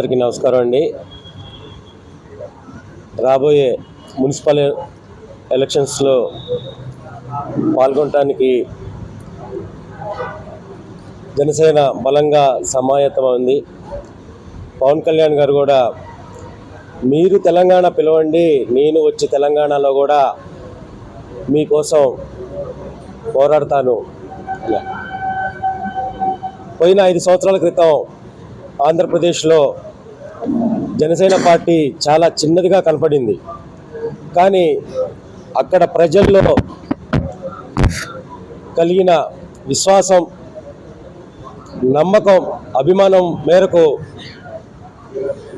అందరికీ నమస్కారం అండి. రాబోయే మున్సిపల్ ఎలక్షన్స్లో పాల్గొనటానికి జనసేన బలంగా సమాయత్తమైంది పవన్ కళ్యాణ్ గారు కూడా మీరు తెలంగాణ పిలవండి నేను వచ్చి తెలంగాణలో కూడా మీకోసం పోరాడతాను. పోయిన ఐదు సంవత్సరాల క్రితం ఆంధ్రప్రదేశ్లో జనసేన పార్టీ చాలా చిన్నదిగా కనపడింది. కానీ అక్కడ ప్రజల్లో కలిగిన విశ్వాసం నమ్మకం అభిమానం మేరకు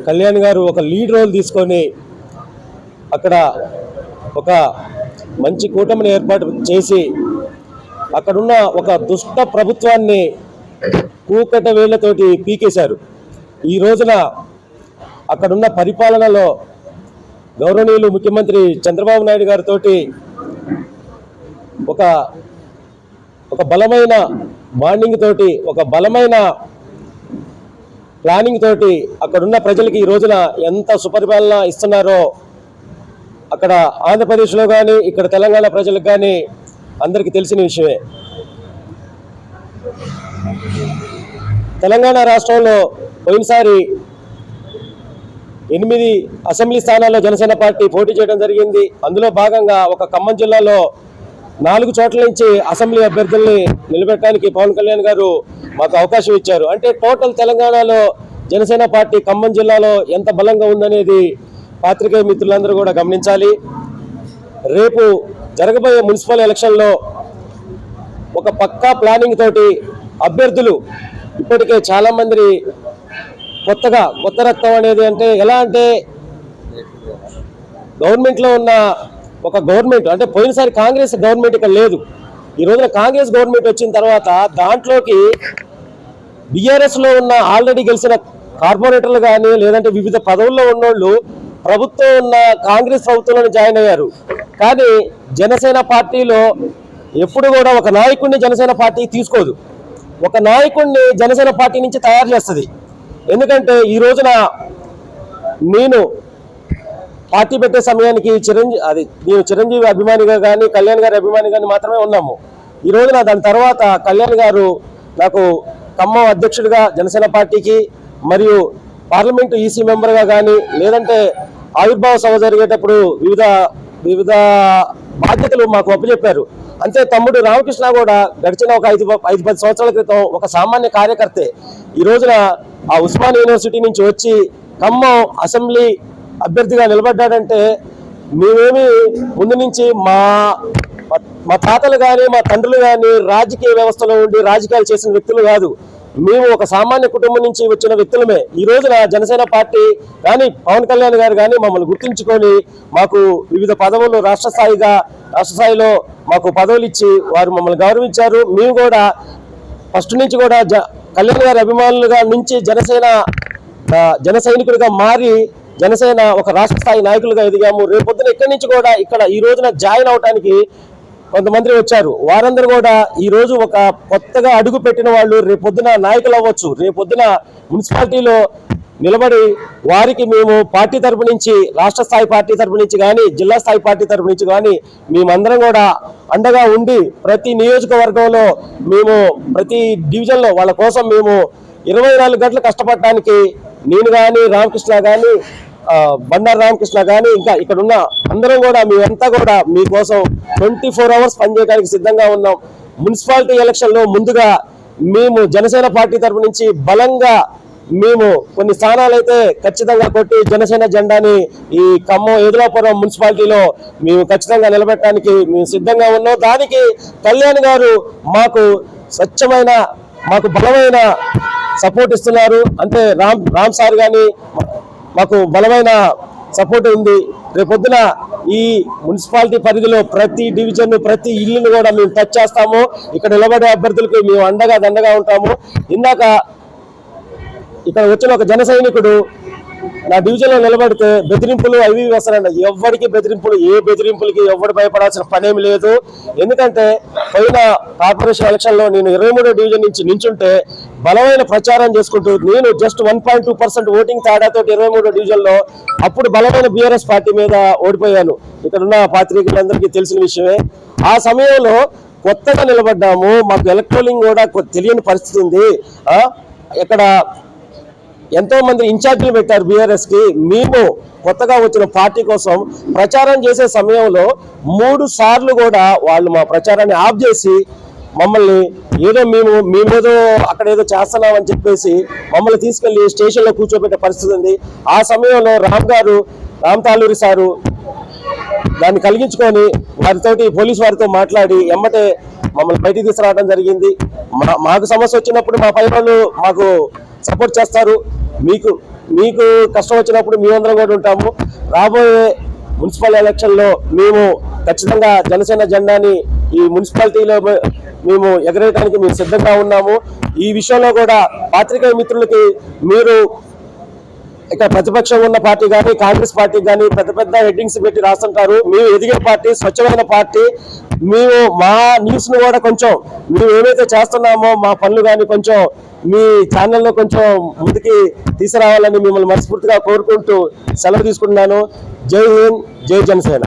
కళ్యాణ్ గారు ఒక లీడ్ రోల్ తీసుకొని అక్కడ ఒక మంచి కూటమిని ఏర్పాటు చేసి అక్కడున్న ఒక దుష్ట ప్రభుత్వాన్ని కూకట వేళ్ళతోటి పీకేశారు. ఈ రోజున అక్కడున్న పరిపాలనలో గౌరవనీయులు ముఖ్యమంత్రి చంద్రబాబు నాయుడు గారితో ఒక ఒక బలమైన బాండింగ్ తోటి ఒక బలమైన ప్లానింగ్ తోటి అక్కడున్న ప్రజలకి ఈ రోజున ఎంత సుపరిపాలన ఇస్తున్నారో అక్కడ ఆంధ్రప్రదేశ్లో కానీ ఇక్కడ తెలంగాణ ప్రజలకు కానీ అందరికీ తెలిసిన విషయమే. తెలంగాణ రాష్ట్రంలో పోయినసారి ఎనిమిది అసెంబ్లీ స్థానాల్లో జనసేన పార్టీ పోటీ చేయడం జరిగింది. అందులో భాగంగా ఒక ఖమ్మం జిల్లాలో నాలుగు చోట్ల నుంచి అసెంబ్లీ అభ్యర్థుల్ని నిలబెట్టడానికి పవన్ కళ్యాణ్ గారు మాకు అవకాశం ఇచ్చారు. అంటే టోటల్ తెలంగాణలో జనసేన పార్టీ ఖమ్మం జిల్లాలో ఎంత బలంగా ఉందనేది పాత్రికేయ మిత్రులందరూ కూడా గమనించాలి. రేపు జరగబోయే మున్సిపల్ ఎలక్షన్లో ఒక పక్కా ప్లానింగ్ తోటి అభ్యర్థులు ఇప్పటికే చాలామంది కొత్తగా కొత్త రక్తం అనేది అంటే ఎలా అంటే గవర్నమెంట్లో ఉన్న ఒక గవర్నమెంట్ అంటే పోయినసారి కాంగ్రెస్ గవర్నమెంట్ ఇక్కడ లేదు. ఈ రోజున కాంగ్రెస్ గవర్నమెంట్ వచ్చిన తర్వాత దాంట్లోకి బీఆర్ఎస్లో ఉన్న ఆల్రెడీ గెలిచిన కార్పొరేటర్లు కానీ లేదంటే వివిధ పదవుల్లో ఉన్నోళ్ళు ప్రభుత్వం ఉన్న కాంగ్రెస్ ప్రభుత్వంలో జాయిన్ అయ్యారు. కానీ జనసేన పార్టీలో ఎప్పుడు కూడా ఒక నాయకుడిని జనసేన పార్టీ తీసుకోదు. ఒక నాయకుడిని జనసేన పార్టీ నుంచి తయారు చేస్తుంది. ఎందుకంటే ఈ రోజున నేను పార్టీ పెట్టే సమయానికి చిరంజీవి అది నేను చిరంజీవి అభిమానిగా కానీ కళ్యాణ్ గారి అభిమాని కానీ మాత్రమే ఉన్నాము. ఈ రోజున దాని తర్వాత కళ్యాణ్ గారు నాకు ఖమ్మం అధ్యక్షుడిగా జనసేన పార్టీకి మరియు పార్లమెంటు ఈసీ మెంబర్గా కానీ లేదంటే ఆవిర్భావ సభ జరిగేటప్పుడు వివిధ వివిధ బాధ్యతలు మాకు అప్పచెప్పారు. అంతే తమ్ముడు రామకృష్ణ కూడా గడిచిన ఒక ఐదు ఐదు పది సంవత్సరాల క్రితం ఒక సామాన్య కార్యకర్తే. ఈ రోజున ఆ ఉస్మాన్ యూనివర్సిటీ నుంచి వచ్చి ఖమ్మం అసెంబ్లీ అభ్యర్థిగా నిలబడ్డాడంటే మేమేమి ముందు నుంచి మా మా తాతలు కానీ మా తండ్రులు కానీ రాజకీయ వ్యవస్థలో ఉండి రాజకీయాలు చేసిన వ్యక్తులు కాదు. మేము ఒక సామాన్య కుటుంబం నుంచి వచ్చిన వ్యక్తులమే. ఈ రోజున జనసేన పార్టీ కానీ పవన్ కళ్యాణ్ గారు కానీ మమ్మల్ని గుర్తుంచుకొని మాకు వివిధ పదవులు రాష్ట్ర స్థాయిగా రాష్ట్ర స్థాయిలో మాకు పదవులు ఇచ్చి వారు మమ్మల్ని గౌరవించారు. మేము కూడా ఫస్ట్ నుంచి కూడా జ కళ్యాణ్ గారి అభిమానులుగా నుంచి జనసేన జన సైనికుడిగా మారి జనసేన ఒక రాష్ట్ర స్థాయి నాయకులుగా ఎదిగాము. రేపొద్దున ఇక్కడి నుంచి కూడా ఇక్కడ ఈ రోజున జాయిన్ అవడానికి కొంతమంది వచ్చారు. వారందరూ కూడా ఈ రోజు ఒక కొత్తగా అడుగు పెట్టిన వాళ్ళు రేపొద్దున నాయకులు అవ్వచ్చు. రేపొద్దున మున్సిపాలిటీలో నిలబడి వారికి మేము పార్టీ తరపు నుంచి రాష్ట్ర స్థాయి పార్టీ తరపు నుంచి కానీ జిల్లా స్థాయి పార్టీ తరపు నుంచి కానీ మేమందరం కూడా అండగా ఉండి ప్రతి నియోజకవర్గంలో మేము ప్రతి డివిజన్లో వాళ్ళ కోసం మేము ఇరవై నాలుగు గంటలు కష్టపడటానికి నేను కానీ రామకృష్ణ కానీ బండారు రామకృష్ణ కానీ ఇంకా ఇక్కడ ఉన్న అందరం కూడా మేమంతా కూడా మీకోసం ట్వంటీ ఫోర్ అవర్స్ పనిచేయడానికి సిద్ధంగా ఉన్నాం. మున్సిపాలిటీ ఎలక్షన్లో ముందుగా మేము జనసేన పార్టీ తరపు నుంచి బలంగా మేము కొన్ని స్థానాలు అయితే ఖచ్చితంగా కొట్టి జనసేన జెండాని ఈ ఖమ్మం ఎదులాపురం మున్సిపాలిటీలో మేము ఖచ్చితంగా నిలబెట్టడానికి మేము సిద్ధంగా ఉన్నాం. దానికి కళ్యాణ్ గారు మాకు స్వచ్ఛమైన మాకు బలమైన సపోర్ట్ ఇస్తున్నారు. అంటే రామ్ రామ్ సార్ కానీ మాకు బలమైన సపోర్ట్ ఉంది. రేపొద్దున ఈ మున్సిపాలిటీ పరిధిలో ప్రతి డివిజన్ ప్రతి ఇల్లును కూడా మేము టచ్ చేస్తాము. ఇక్కడ నిలబడే అభ్యర్థులకు మేము అండగా దండగా ఉంటాము. ఇందాక ఇక్కడ వచ్చిన ఒక జన సైనికుడు నా డివిజన్లో నిలబడితే బెదిరింపులు అవి ఇవి వస్తారండి ఎవరికి బెదిరింపులు ఏ బెదిరింపులకి ఎవరు భయపడాల్సిన పనేమి లేదు. ఎందుకంటే పోయిన కార్పొరేషన్ ఎలక్షన్లో నేను ఇరవై మూడో డివిజన్ నుంచి నించుంటే బలమైన ప్రచారం చేసుకుంటూ నేను just one point two percent voting తేడాతో ఇరవై మూడో డివిజన్లో అప్పుడు బలమైన బీఆర్ఎస్ పార్టీ మీద ఓడిపోయాను. ఇక్కడ ఉన్న పాత్రికేయులందరికీ తెలిసిన విషయమే. ఆ సమయంలో కొత్తగా నిలబడ్డాము. మాకు ఎలక్ట్రోలింగ్ కూడా తెలియని పరిస్థితి ఉంది. ఇక్కడ ఎంతో మంది ఇన్ఛార్జీలు పెట్టారు బీఆర్ఎస్కి మేము కొత్తగా వచ్చిన పార్టీ కోసం ప్రచారం చేసే సమయంలో మూడు సార్లు కూడా వాళ్ళు మా ప్రచారాన్ని ఆఫ్ చేసి మమ్మల్ని ఏదో మేము మేమేదో అక్కడ ఏదో చేస్తున్నామని చెప్పేసి మమ్మల్ని తీసుకెళ్ళి స్టేషన్లో కూర్చోబెట్టే పరిస్థితి ఉంది. ఆ సమయంలో రామ్ గారు రామ్ తాలూరి సారు దాన్ని కలిగించుకొని వారితోటి పోలీస్ వారితో మాట్లాడి ఎమ్మటే మమ్మల్ని బయటికి తీసుకురావడం జరిగింది. మా మాకు సమస్య వచ్చినప్పుడు మా పై వాళ్ళు మాకు సపోర్ట్ చేస్తారు. మీకు మీకు కష్టం వచ్చినప్పుడు మేమందరం కూడా ఉంటాము. రాబోయే మున్సిపల్ ఎలక్షన్లో మేము ఖచ్చితంగా జనసేన జెండాని ఈ మున్సిపాలిటీలో మేము ఎగరేయడానికి మేము సిద్ధంగా ఉన్నాము. ఈ విషయంలో కూడా పాత్రికేయ మిత్రులకి మీరు ఇక్కడ ప్రతిపక్షం ఉన్న పార్టీ కానీ కాంగ్రెస్ పార్టీ కానీ పెద్ద పెద్ద హెడ్డింగ్స్ పెట్టి రాస్తుంటారు. మేము ఎదిగే పార్టీ స్వచ్ఛమైన పార్టీ. మేము మా న్యూస్ను కూడా కొంచెం మేము ఏమైతే చేస్తున్నామో మా పనులు కానీ కొంచెం మీ ఛానల్లో కొంచెం ముందుకి తీసుకురావాలని మిమ్మల్ని మనస్ఫూర్తిగా కోరుకుంటూ సెలవు తీసుకుంటున్నాను. జై హింద్ జై జనసేన.